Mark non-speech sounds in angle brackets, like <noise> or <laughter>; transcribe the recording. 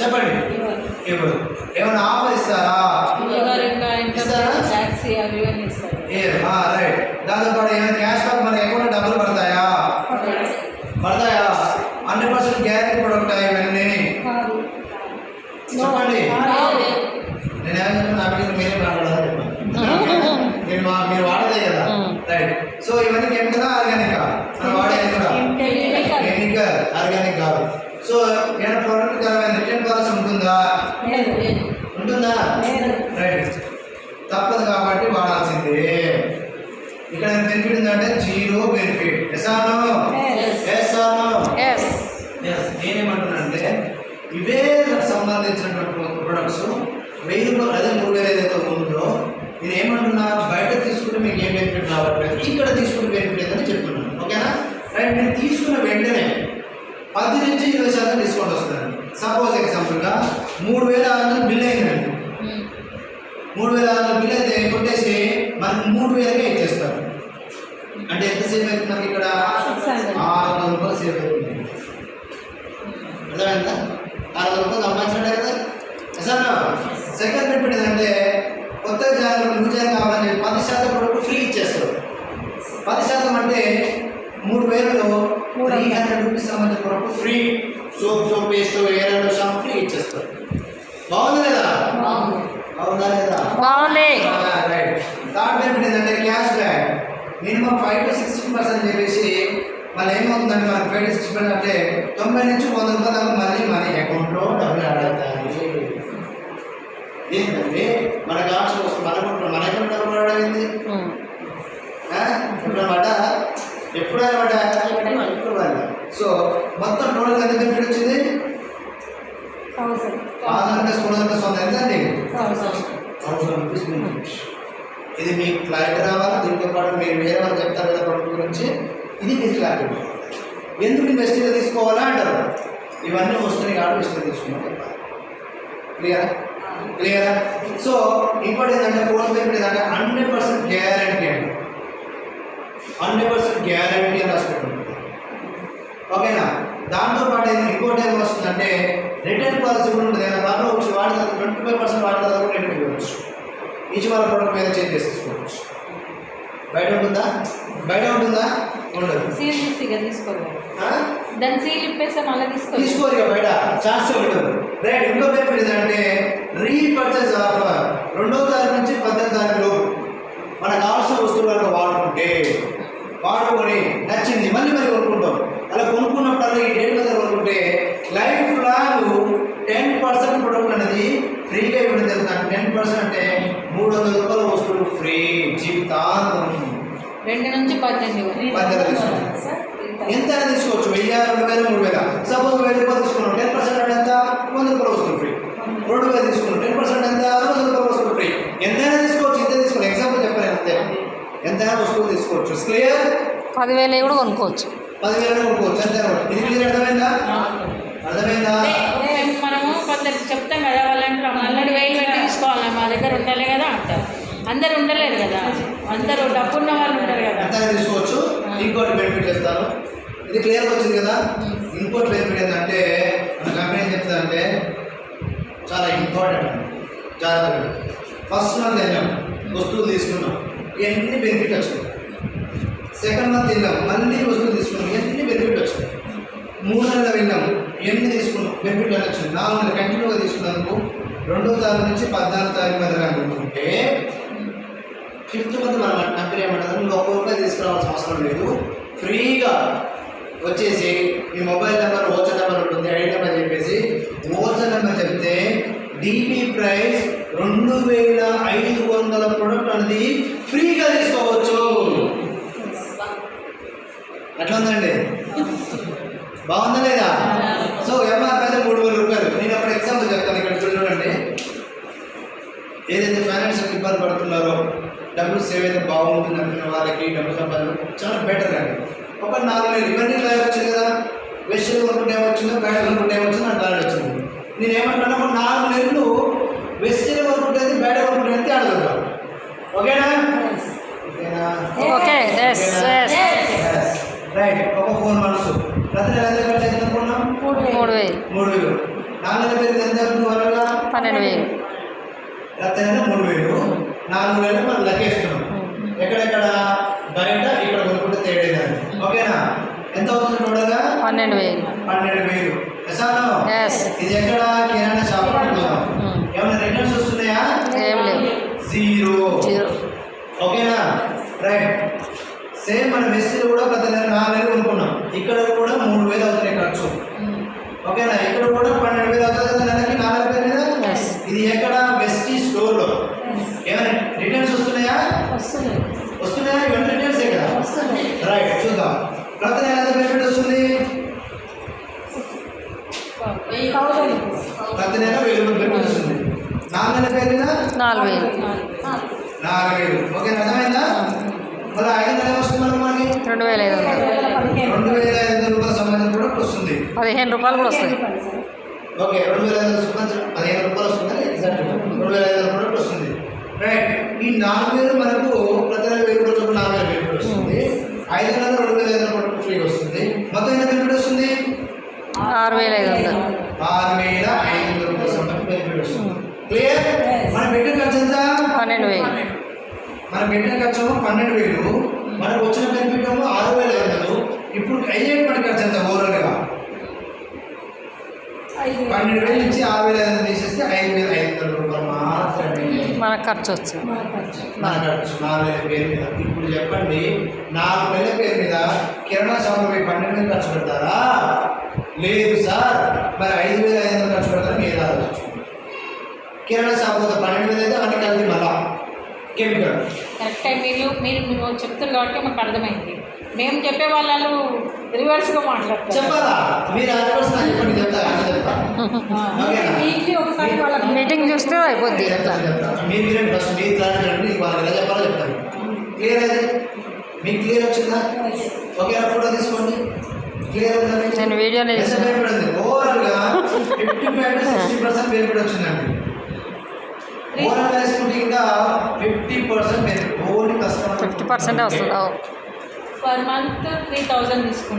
చెప్పండి. ఇప్పుడు ఏమైనా ఆఫర్ ఇస్తారా? రైట్ దాంతో పాటు ఏమైనా క్యాష్ బ్యాక్ మన అకౌంట్ డబ్బులు పడతాయా? పడతాయా? హండ్రెడ్ పర్సెంట్ గ్యారెంటీ ప్రొడక్ట్ ఇవన్నీ? చెప్పండి. నేను ఏమైనా నా మీద మీరే మాట్లాడాలని చెప్పాను. <laughs> నేను మా మీరు వాడదే కదా. రైట్ సో ఇవన్నీ ఆర్గానిక్ మనం వాడేది కూడా ఆర్గానిక్ కాదు సో ఏమైనా ప్రోడక్ట్ కదా రిటర్న్ పాలసీ ఉంటుందా? ఉంటుందా? రైట్. తప్పదు కాబట్టి వాడాల్సిందే. ఇక్కడ బెనిఫిట్ ఉందంటే జీరో బెనిఫిట్ ఎసాను ఎసాను ఎస్ నేనేమంటున్నానంటే ఇవే సంబంధించినటువంటి ప్రొడక్ట్స్ వెయ్యి రూపాయలు అదే మూడు వేలు ఏదైతే ఉందో నేను ఏమంటున్నా బయట తీసుకుంటే మీకు ఏం బెనిఫిట్ రావట్లేదు ఇక్కడ తీసుకుంటే బెనిఫిట్ ఏదని చెప్తున్నాను. ఓకేనా? రైట్ మీరు తీసుకున్న వెంటనే పది నుంచి ఇరవై శాతం డిస్కౌంట్ వస్తుంది సపోజ్ ఎగ్జాంపుల్గా మూడు వేల ఆరు వందలు బిల్ అయిందండి. మూడు వేల ఆరు వందల బిల్ అయితే కొట్టేసి మనకి మూడు వేలకే ఇచ్చేస్తారు. అంటే ఎంతసేపు అవుతుంది మనకి ఇక్కడ? ఆరు వందల రూపాయలు సేవ్ అవుతుంది. అర్థమైందా? ఆరు వందల రూపాయలు సంపాదించినట్టే కదా? సార్ సెకండ్ బెనిఫిట్ ఏంటంటే కొత్త జాయిన్ న్యూ జాయిన్ కావాలని పది శాతం ప్రొడక్ట్ ఫ్రీ ఇచ్చేస్తారు. పది శాతం అంటే మూడు వేలలో త్రీ హండ్రెడ్ రూపీస్ సంబంధించిన product free soap soap paste air and shampoo free ఇచ్చేస్తారు. బాగుంది లేదా బాగుందా లేదా? బాగుంది. రైట్ థర్డ్ బెనిఫిట్ ఏంటంటే cash back minimum five to sixty percent చెప్పేసి మళ్ళీ ఏమవుతుందంటే మనకి ఫైవ్ టు సిక్స్టీ పర్సెంట్ అంటే తొంభై నుంచి వంద రూపాయల దాకా మళ్ళీ మన అకౌంట్లో డబ్బులు యాడ్ అవుతాయి. ఏంటంటే మన కాస్ట్ వస్తుంది మన అకౌంట్ మన అకౌంట్ డబ్బులు యాడ్ అయింది. ఆ? ఎప్పుడైనా పడ్డా ఎప్పుడైనా పడ్డా ఇప్పుడు పడ్డా సో మొత్తం టోటల్ ఎంత బెనిఫిట్ వచ్చింది? ఆధార్ ప్లస్ వందల ప్లస్ వంద ఎంత అండి? థౌసండ్. రూపీస్ బెనిఫిట్ ఇది మీకు క్లారిటీ రావాలా? దీంతో పాటు మీరు వేరే వాళ్ళు చెప్తారు కదా ప్రొడక్ట్ గురించి. ఇది మీకు క్లారిటీ ఎందుకు ఇన్వెస్టిగా తీసుకోవాలా అంటారు? ఇవన్నీ వస్తున్నాయి కాబట్టి ఇష్టం తీసుకున్నాం క్లియరా క్లియరా సో ఇంకోటి ఏంటంటే ఫోన్ బెనిఫిట్ ఏంటంటే హండ్రెడ్ పర్సెంట్ గ్యారంటీ అండి. హండ్రెడ్ పర్సెంట్ గ్యారంటీ ఓకేనా దాంతో పాటు ఇది ఇంకోటి ఏం వస్తుందంటే రిటర్న్ పాలసీ కూడా ఉంటుంది ఏదైనా దాంట్లో వచ్చి వాడిన ట్వంటీ ఫైవ్ పర్సెంట్ వాడిన తర్వాత కూడా రిటర్న్ ఇవ్వచ్చు. ఈచ్ వాళ్ళ ప్రోడక్ట్ మీద చేంజ్ చేసేసుకోవచ్చు. బయట ఉంటుందా? బయట ఉంటుందా? ఉండదు. సీల్ తీసి తీసుకోరు? దాన్ని సీల్ ఇప్పేస్తే మళ్ళీ తీసుకోరు తీసుకోరు ఇక బయట. ఛాన్స్ ఉండదు. రైట్ ఇంకో పేపర్ ఏంటంటే రీపర్చేస్ ఆఫర్ రెండో తారీఖు నుంచి పద్దెనిమిది తారీఖు లోపు మనకు కావాల్సిన వస్తువులు కనుక వాడుకుంటే వాడుకొని నచ్చింది మళ్ళీ మళ్ళీ కొనుక్కుంటాం అలా కొనుక్కున్నప్పుడు ఈ డేట్ మీద కొనుక్కుంటే lifelong ten percent product అనేది ఫ్రీగా ఇవ్వడం జరుగుతుంది. టెన్ పర్సెంట్ అంటే మూడు వందల రూపాయల వస్తువులు ఫ్రీ జీవితాంతం. రెండు నుంచి పద్దెనిమిది పద్దెనిమిది. ఎంత తీసుకోవచ్చు. వెయ్యి రెండు వేలు మూడు వేల. సపోజ్ వెయ్యి రూపాయలు తీసుకున్నాం. టెన్ పర్సెంట్ అంటే ఎంత? వంద రూపాయలు వస్తుంది ఫ్రీ. రెండు వేలు తీసుకున్నాం. టెన్ పర్సెంట్ ఎంత? వంద రూపాయలు వస్తుంది ఫ్రీ. ఎంతైనా తీసుకోవచ్చు. ఎంత తీసుకోవాలి ఎగ్జాంపుల్ చెప్పాను అంతే. ఎంతైనా వస్తువులు తీసుకోవచ్చు. క్లియర్ పదివేలు కూడా కొనుక్కోవచ్చు. పదివేలు కొనుక్కోవచ్చు. అంతే ఇది క్లియర్ అర్థమైందా మనము కొందరికి చెప్తాం కదా వాళ్ళంటే మళ్ళీ వేలు పెట్టి తీసుకోవాలి మా దగ్గర ఉండాలి కదా అంటారు అందరు ఉండలేరు కదా. అందరూ డబ్బున్న వాళ్ళు ఉంటారు కదా. ఎంతైనా తీసుకోవచ్చు. ఇంకోటి బెనిఫిట్ ఇస్తారు ఇది క్లియర్గా వచ్చింది కదా. ఇంకోటి బెనిఫిట్ ఏంటంటే మన కంపెనీ ఏం చెప్తుందంటే చాలా ఇంపార్టెంట్ అండి. జాగ్రత్తగా ఫస్ట్ మంత్ వెళ్ళాం వస్తువులు తీసుకున్నాం. ఎన్ని బెనిఫిట్ వచ్చినాయి? సెకండ్ మంత్ తిన్నాం. మళ్ళీ వస్తువులు తీసుకున్నాం. ఎన్ని బెనిఫిట్ వచ్చినాయి? మూడు నెలలు వెళ్ళాం ఎన్ని తీసుకున్నాం? బెనిఫిట్ అని వచ్చింది నాలుగు నెలలు కంటిన్యూగా తీసుకున్నందుకు రెండో తారీఖు నుంచి పద్నాలుగు తారీఖు మధ్య అనుకుంటే ఫిఫ్త్ మంత్ మన కంపెనీ ఏమంటుంది నువ్వు ఒక్క రూపాయి తీసుకురావాల్సిన అవసరం లేదు. ఫ్రీగా వచ్చేసి మీ మొబైల్ నెంబర్ ఓచర్ నెంబర్ ఉంటుంది ఐడి నెంబర్ చెప్పేసి ఓచర్ నెంబర్ చెప్తే డీపీ ప్రైస్ రెండు వేల ఐదు వందల ప్రొడక్ట్ అనేది ఫ్రీగా తీసుకోవచ్చు. ఎట్లా ఉందండి? బాగుందా లేదా? సో ఎంఆర్ అయితే మూడు వేల రూపాయలు. నేను అప్పుడు ఎగ్జాంపుల్ చెప్తాను ఇక్కడ చూడండి. ఏదైతే ఫైనాన్షియల్ ఇబ్బంది పడుతున్నారో డబ్బులు సేవ్ అయితే బాగుంటుంది అనుకున్న వాళ్ళకి డబ్బులు సంపాదన చాలా బెటర్ అండి. ఒక నాలుగు వేలు ఇవన్నీ లైవ్ వచ్చింది కదా వెస్టర్న్ కొనుక్కుంటే ఏమొచ్చిందో బయట కొనుక్కుంటే ఏమొచ్చిందో నాకు లాడ్ వచ్చింది నేను ఏమంటున్నా ఒక నాలుగు నెలలు వెస్టర్న్ కొనుక్కుంటే బయట కొనుక్కుంటే దొరకాలి ఓకేనా? ఓకేనా? ఓకే రైట్ ఒక ఫోన్ మనసు. ప్రతి నెల ఎంత ఖర్చు అవుతుంది అనుకున్నాం మూడు వేలు. మూడు వేలు. నాలుగు నెలల ఎంత అవుతుంది వరగా పన్నెండు వేలు. రక్త నెల మూడు వేలు. నాలుగు వేలు మనం లెక్కేస్తున్నాం ఎక్కడెక్కడ? బయట ఇక్కడ కొనుక్కుంటే తేడేదాన్ని. ఓకేనా? ఎంత అవుతుంది టోటల్గా? పన్నెండు వేలు. పన్నెండు వేలు. ఇది ఎక్కడ? కిరాణా షాప్ Hmm. ఏమైనా రిటర్న్స్ వస్తున్నాయా? ఏం లేవు. జీరో. ఓకేనా? రైట్. సేమ్ మన మెస్సీలో కూడా గత నెల నాలుగు వేలు కొనుక్కున్నాం. ఇక్కడ కూడా మూడు వేలు అవుతున్నాయి ఖర్చు. ఓకేనా? ఇక్కడ కూడా పన్నెండు వేలు అవుతుంది కదా నెలకి నాలుగు వేల. ఇది ఎక్కడ? వెస్టీ స్టోర్లో. వస్తున్నాయా. ఇవన్నీ రిటర్న్సే కదా? రైట్ చూద్దాం. ప్రతి నెల ఎంత బెనిఫిట్ వస్తుంది? ప్రతి నెల వెయ్యి రూపాయలు బెనిఫిట్ వస్తుంది. నాలుగు నెలల పేరు నాలుగు వేలు. నాలుగు వేలు. ఓకే అర్థమైందా? ఐదు నెలలు వస్తుంది మనకు? రెండు వేల ఐదు వందలు. రెండు వేల ఐదు వందల రూపాయల సంబంధించిన కూడా వస్తుంది. పదిహేను రూపాయలు కూడా వస్తుంది ఓకే రెండు వేల ఐదు వందల పదిహేను రూపాయలు వస్తుంది. ఎగ్జాక్ట్ రెండు వేల ఐదు వందల కూడా వస్తుంది. రైట్ ఈ నాలుగు వేలు మనకు పెట్టిన ఖర్చు ఎంత? పన్నెండు వేలు. మనం పెట్టిన ఖర్చు పన్నెండు వేలు. మనకు వచ్చిన బెనిఫిట్ ఏమో ఆరు వేల ఐదు వందలు ఇప్పుడు అయ్యేటువంటి ఖర్చు ఎంత ఓవరాల్గా పన్నెండు వేలు ఇచ్చి ఆరు వేల ఐదు వందలు తీసేస్తే ఐదు వేల ఐదు వందల రూపాయలు మాత్రమే మనకు ఖర్చు వచ్చింది మన ఖర్చు. నాలుగు వేల పేరు మీద. ఇప్పుడు చెప్పండి నాలుగు వేల పేరు మీద కిరాణా షాప్ పోయి పన్నెండు వేలు ఖర్చు పెడతారా? లేదు సార్. మరి ఐదు వేల ఐదు వందలు ఖర్చు పెడతారా మీరు ఆలోచించుకోండి కిరాణా షాప్ పోతే పన్నెండు వేలు అయితే అన్ని కలిపి మళ్ళా. కెమికల్ కరెక్ట్ మీరు మీరు మీరు చెప్తారు కాబట్టి మాకు అర్థమైంది. మేము చెప్పే వాళ్ళు రివర్స్గా మాట్లాడతారు. చెప్పాలా? మీరు నాకు చెప్పండి చెప్తా అన్నీ <laughs> చెప్తా. ఓకేనా? వీక్లీ ఒకసారి వాళ్ళ మీటింగ్ చూస్తే అయిపోద్ది. మీరు వినండి ఫస్ట్ మీరు క్లారిటీ రండి వాళ్ళు ఎలా చెప్పాలో చెప్తాను. క్లియర్ అయితే? మీకు క్లియర్ వచ్చిందా? ఓకేనా ఫోటో తీసుకోండి. క్లియర్ ఉందా? నేను ఉంది ఓవరాల్గా fifty five to sixty percent benefit వచ్చిందండి. ఓవరాల్ వేసుకుంటే ఇంకా fifty percent benefit only customer fifty పర్సెంటే వస్తుంది. పర్ మంత్ త్రీ థౌజండ్ తీసుకుంటాం